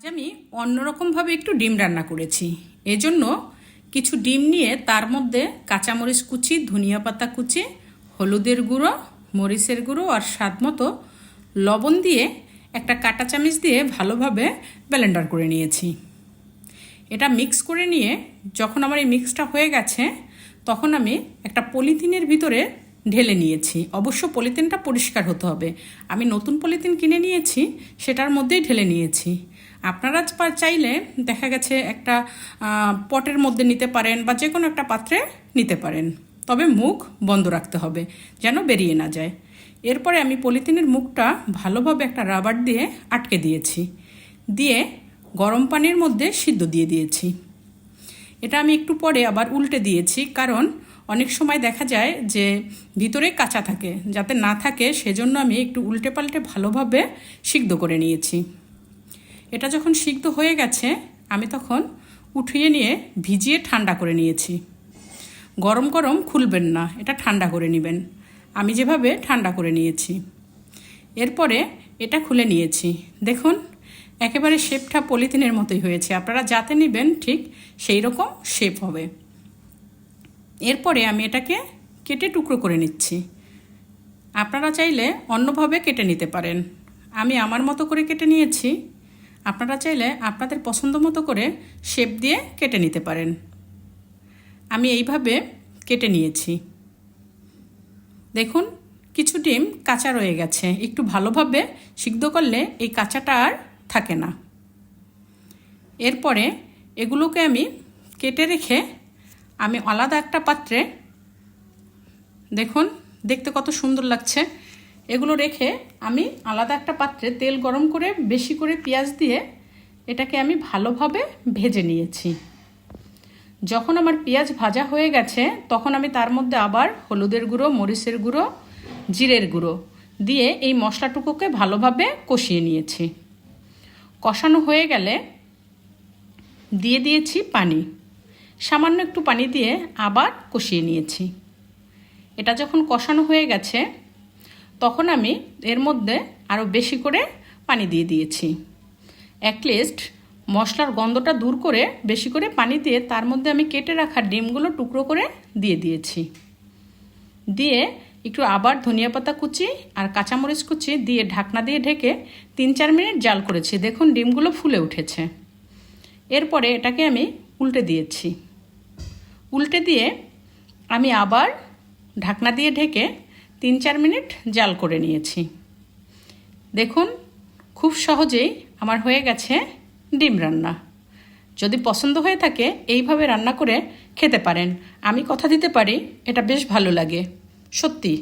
আজ আমি অন্যরকমভাবে একটু ডিম রান্না করেছি। এজন্য কিছু ডিম নিয়ে তার মধ্যে কাঁচামরিচ কুচি, ধনিয়া পাতা কুচি, হলুদের গুঁড়ো, মরিচের গুঁড়ো আর স্বাদ মতো লবণ দিয়ে একটা কাঁটা চামচ দিয়ে ভালোভাবে ব্লেন্ডার করে নিয়েছি। এটা মিক্স করে নিয়ে যখন আমার এই মিক্সটা হয়ে গেছে, তখন আমি একটা পলিথিনের ভিতরে ঢেলে নিয়েছি। অবশ্য পলিথিনটা পরিষ্কার হতে হবে। আমি নতুন পলিথিন কিনে নিয়েছি, সেটার মধ্যেই ঢেলে নিয়েছি। আপনারা চাইলে দেখা গেছে একটা পটের মধ্যে নিতে পারেন বা যে কোনো একটা পাত্রে নিতে পারেন। তবে মুখ বন্ধ রাখতে হবে যেন বেরিয়ে না যায়। এরপরে আমি পলিথিনের মুখটা ভালোভাবে একটা রাবার দিয়ে আটকে দিয়েছি। দিয়ে গরম পানির মধ্যে সিদ্ধ দিয়ে দিয়েছি। এটা আমি একটু পরে আবার উল্টে দিয়েছি কারণ অনেক সময় দেখা যায় যে ভিতরে কাঁচা থাকে। যাতে না থাকে সেজন্য আমি একটু উল্টে পাল্টে ভালোভাবে সিদ্ধ করে নিয়েছি। এটা যখন সিদ্ধ হয়ে গেছে, আমি তখন উঠিয়ে নিয়ে ভিজিয়ে ঠান্ডা করে নিয়েছি। গরম গরম খুলবেন না, এটা ঠান্ডা করে নেবেন। আমি যেভাবে ঠান্ডা করে নিয়েছি। এরপরে এটা খুলে নিয়েছি। দেখুন, একেবারে শেপটা পলিথিনের মতোই হয়েছে। আপনারা যাতে নেবেন ঠিক সেই রকম শেপ হবে। এরপরে আমি এটাকে কেটে টুকরো করে নিচ্ছি। আপনারা চাইলে অন্যভাবে কেটে নিতে পারেন। আমি আমার মতো করে কেটে নিয়েছি। আপনারা চাইলে আপনাদের পছন্দ মতো করে শেপ দিয়ে কেটে নিতে পারেন। আমি এইভাবে কেটে নিয়েছি। দেখুন, কিছু ডিম কাঁচা রয়ে গেছে। একটু ভালোভাবে সিদ্ধ করলে এই কাঁচাটা আর থাকে না। এরপরে এগুলোকে আমি কেটে রেখে আমি আলাদা একটা পাত্রে, দেখুন, দেখতে কত সুন্দর লাগছে। এগুলো রেখে আমি আলাদা একটা পাত্রে তেল গরম করে বেশি করে পেঁয়াজ দিয়ে এটাকে আমি ভালোভাবে ভেজে নিয়েছি। যখন আমার পেঁয়াজ ভাজা হয়ে গেছে, তখন আমি তার মধ্যে আবার হলুদের গুঁড়ো, মরিচের গুঁড়ো, জিরের গুঁড়ো দিয়ে এই মশলাটুকুকে ভালোভাবে কষিয়ে নিয়েছি। কষানো হয়ে গেলে দিয়ে দিয়েছি পানি। সামান্য একটু পানি দিয়ে আবার কষিয়ে নিয়েছি। এটা যখন কষানো হয়ে গেছে তখন আমি এর মধ্যে আরও বেশি করে পানি দিয়ে দিয়েছি। অ্যাটলিস্ট মশলার গন্ধটা দূর করে বেশি করে পানি দিয়ে তার মধ্যে আমি কেটে রাখা ডিমগুলো টুকরো করে দিয়ে দিয়েছি। দিয়ে একটু আবার ধনিয়া পাতা কুচি আর কাঁচামরিচ কুচি দিয়ে ঢাকনা দিয়ে ঢেকে তিন চার মিনিট জাল করেছি। দেখুন, ডিমগুলো ফুলে উঠেছে। এরপরে এটাকে আমি উল্টে দিয়েছি। উল্টে দিয়ে আমি আবার ঢাকনা দিয়ে ঢেকে তিন চার মিনিট জাল করে নিয়েছি। দেখুন, খুব সহজেই আমার হয়ে গেছে ডিম রান্না। যদি পছন্দ হয়ে থাকে, এইভাবে রান্না করে খেতে পারেন। আমি কথা দিতে পারি, এটা বেশ ভালো লাগে। সত্যি।